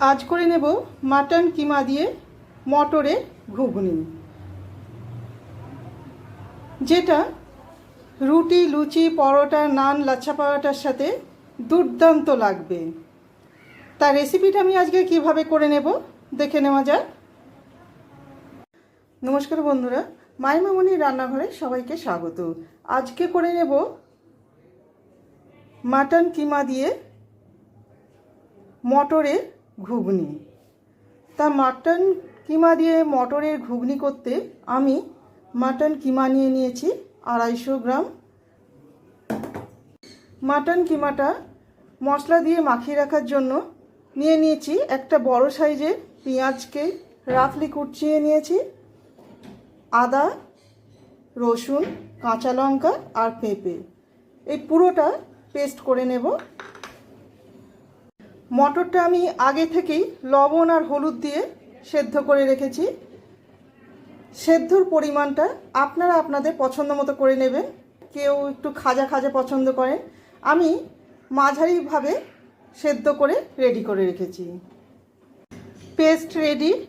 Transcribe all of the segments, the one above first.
আজ করে নেব মাটন কিমা দিয়ে মটরে ঘুগনি। যেটা রুটি, লুচি, পরোটা, নান, লাচ্ছা পরোটার সাথে দুর্দান্ত লাগবে। তার রেসিপিটা আমি আজকে কীভাবে করে নেব দেখে নেওয়া যাক। নমস্কার বন্ধুরা মাই মামনি রান্নাঘরে সবাইকে স্বাগত। আজকে করে নেব মাটন কিমা দিয়ে মটরের ঘুগনি। তা মাটন কিমা দিয়ে মটরের ঘুগনি করতে আমি মাটন কিমা নিয়ে নিয়েছি আড়াইশো গ্রাম। মাটন কিমাটা মশলা দিয়ে মাখিয়ে রাখার জন্য নিয়ে নিয়েছি একটা বড় সাইজের পেঁয়াজকে রাফলি কুচিয়ে নিয়েছি, আদা, রসুন, কাঁচা লঙ্কা আর পেঁপে। এই পুরোটা পেস্ট করে নেব। মটরটা আমি আগে থেকেই লবণ আর হলুদ দিয়ে সেদ্ধ করে রেখেছি। সেদ্ধর পরিমাণটা আপনারা আপনাদের পছন্দ মতো করে নেবেন। কেউ একটু খাজা খাজা পছন্দ করেন। আমি মাঝারিভাবে সেদ্ধ করে রেডি করে রেখেছি। Paste ready.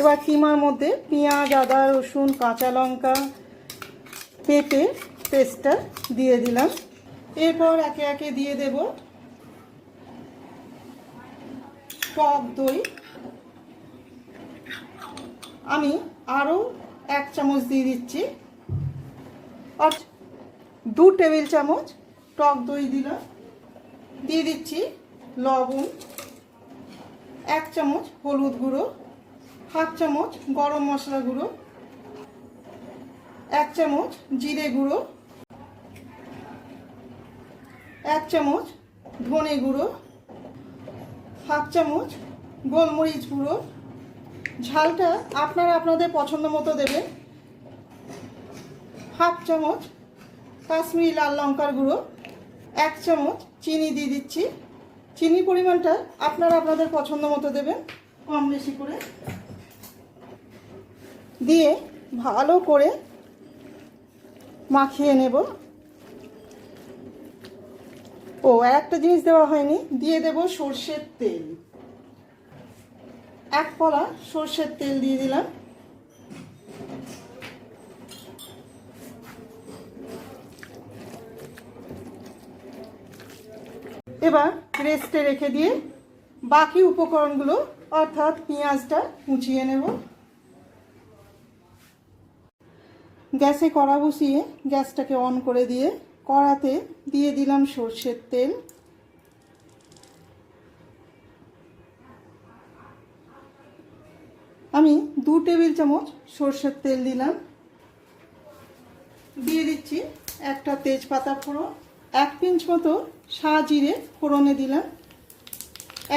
এবার কিমার মধ্যে পেঁয়াজ, আদা, রসুন, কাঁচা লঙ্কা পেঁপে পেস্টটা দিয়ে দিলাম। এরপর একে একে দিয়ে দেব টক দই। আমি আরও এক চামচ দিয়ে দিচ্ছি। আর দু টেবিল চামচ টক দই দিলাম। দিয়ে দিচ্ছি লবণ, এক চামচ হলুদ গুঁড়ো। হাফ চামচ গরম মশলা গুঁড়ো, এক চামচ জিরে গুঁড়ো, এক চামচ ধনে গুঁড়ো, হাফ চামচ গোলমরিচ গুঁড়ো। ঝালটা আপনারা আপনাদের পছন্দ মতো দেবেন। হাফ চামচ কাশ্মীরি লাল লঙ্কার গুঁড়ো, এক চামচ চিনি দিয়ে দিচ্ছি। চিনি পরিমাণটা আপনারা আপনাদের পছন্দ মতো দেবেন, কম বেশি করে। দিয়ে ভালো করে মাখিয়ে নেব। ও আর একটা জিনিস দেওয়া হয়নি। দিয়ে দেব সর্ষের তেল। এক পলা সর্ষের তেল দিয়ে দিলাম। এবার রেস্টে রেখে দিয়ে বাকি উপকরণগুলো, অর্থাৎ পেঁয়াজটা মুছিয়ে নেব। গ্যাসে কড়া বসিয়ে গ্যাসটাকে অন করে দিয়ে কড়াতে দিয়ে দিলাম সর্ষের তেল। আমি দু টেবিল চামচ সর্ষের তেল দিলাম। দিয়ে দিচ্ছি একটা তেজপাতা ফোড়ন। এক পিঞ্চ মতো সা জিরে ফোড়নে দিলাম।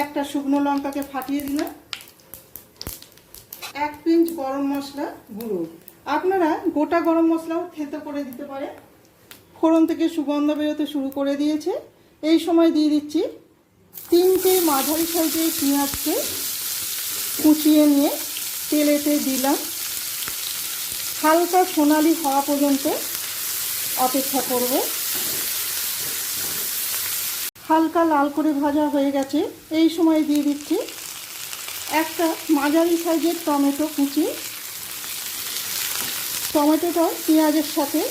একটা শুকনো লঙ্কাকে ফাটিয়ে দিলাম। এক পিঞ্চ গরম মশলা গুঁড়ো। আপনারা গোটা গরম মশলাও থেতো করে দিতে পারে। ফোড়ন থেকে সুগন্ধ বেরোতে শুরু করে দিয়েছে। এই সময় দিয়ে দিচ্ছি তিনটে মাঝারি সাইজের পেঁয়াজকে কুচিয়ে নিয়ে তেলেতে দিলাম। হালকা সোনালি হওয়া পর্যন্ত অপেক্ষা করব। হালকা লাল করে ভাজা হয়ে গেছে। এই সময় দিয়ে দিচ্ছি একটা মাঝারি সাইজের টমেটো কুচি। টমেটোটা পেঁয়াজের সাথে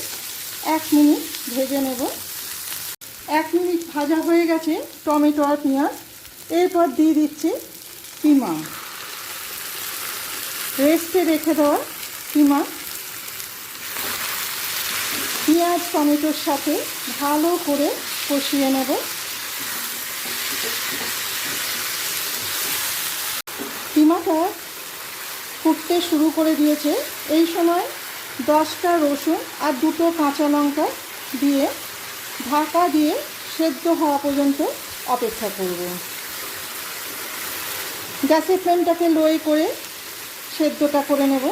এক মিনিট ভেজে নেব। এক মিনিট ভাজা হয়ে গেছে টমেটো আর পেঁয়াজ। এরপর দিয়ে দিচ্ছি কিমা। রেস্টে রেখে দেওয়া কিমা। পেঁয়াজ, টমেটোর সাথে ভালো করে কষিয়ে নেব। কিমাটা ফুটতে শুরু করে দিয়েছে। এই সময় দশটা রসুন আর দুটো কাঁচা লঙ্কা দিয়ে ঢাকা দিয়ে সেদ্ধ হওয়া পর্যন্ত অপেক্ষা করব গ্যাসের ফ্লেমটাকে লোয়ে করে সেদ্ধটা করে নেব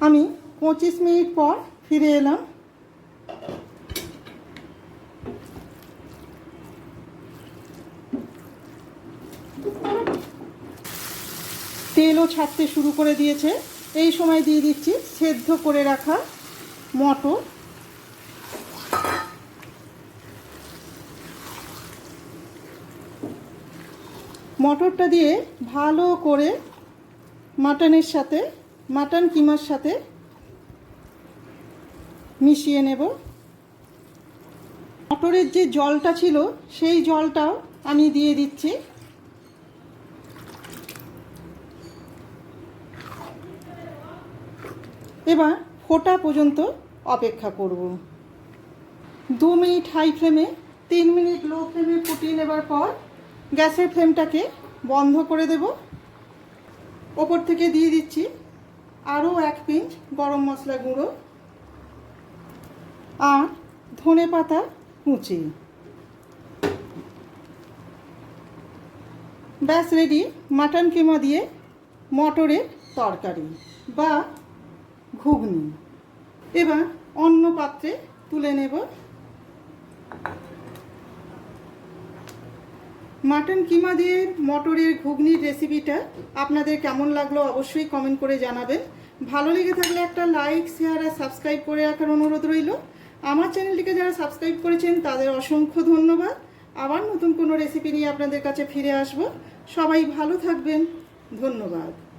আমি পঁচিশ মিনিট পর ফিরে এলাম Thank you. তেলও ছাড়তে শুরু করে দিয়েছে। এই সময় দিয়ে দিচ্ছি সেদ্ধ করে রাখা মটর। মটরটা দিয়ে ভালো করে মাটনের সাথে, মাটন কিমার সাথে মিশিয়ে নেব। মটরের যে জলটা ছিল, সেই জলটাও আমি দিয়ে দিচ্ছি। এবার ফোটা পর্যন্ত অপেক্ষা করব। দু মিনিট হাই ফ্লেমে তিন মিনিট লো ফ্লেমে ফুটিয়ে নেবার পর গ্যাসের ফ্লেমটাকে বন্ধ করে দেব। ওপর থেকে দিয়ে দিচ্ছি আরও এক পিঞ্চ গরম মশলা গুঁড়ো আর ধনে পাতা কুচি। ব্যাস রেডি মাটন কিমা দিয়ে মটরের তরকারি বা ঘুগনি। এবার অন্য পাত্রে তুলে নেব। মাটন কিমা দিয়ে মটরের ঘুগনির রেসিপিটা আপনাদের কেমন লাগল অবশ্যই কমেন্ট করে জানাবেন। ভালো লেগে থাকলে একটা লাইক শেয়ার আর সাবস্ক্রাইব করে রাখার অনুরোধ রইল। আমার চ্যানেলটিকে যারা সাবস্ক্রাইব করেছেন, তাদের অসংখ্য ধন্যবাদ। আবার নতুন কোনো রেসিপি নিয়ে আপনাদের কাছে ফিরে আসব। সবাই ভালো থাকবেন। ধন্যবাদ।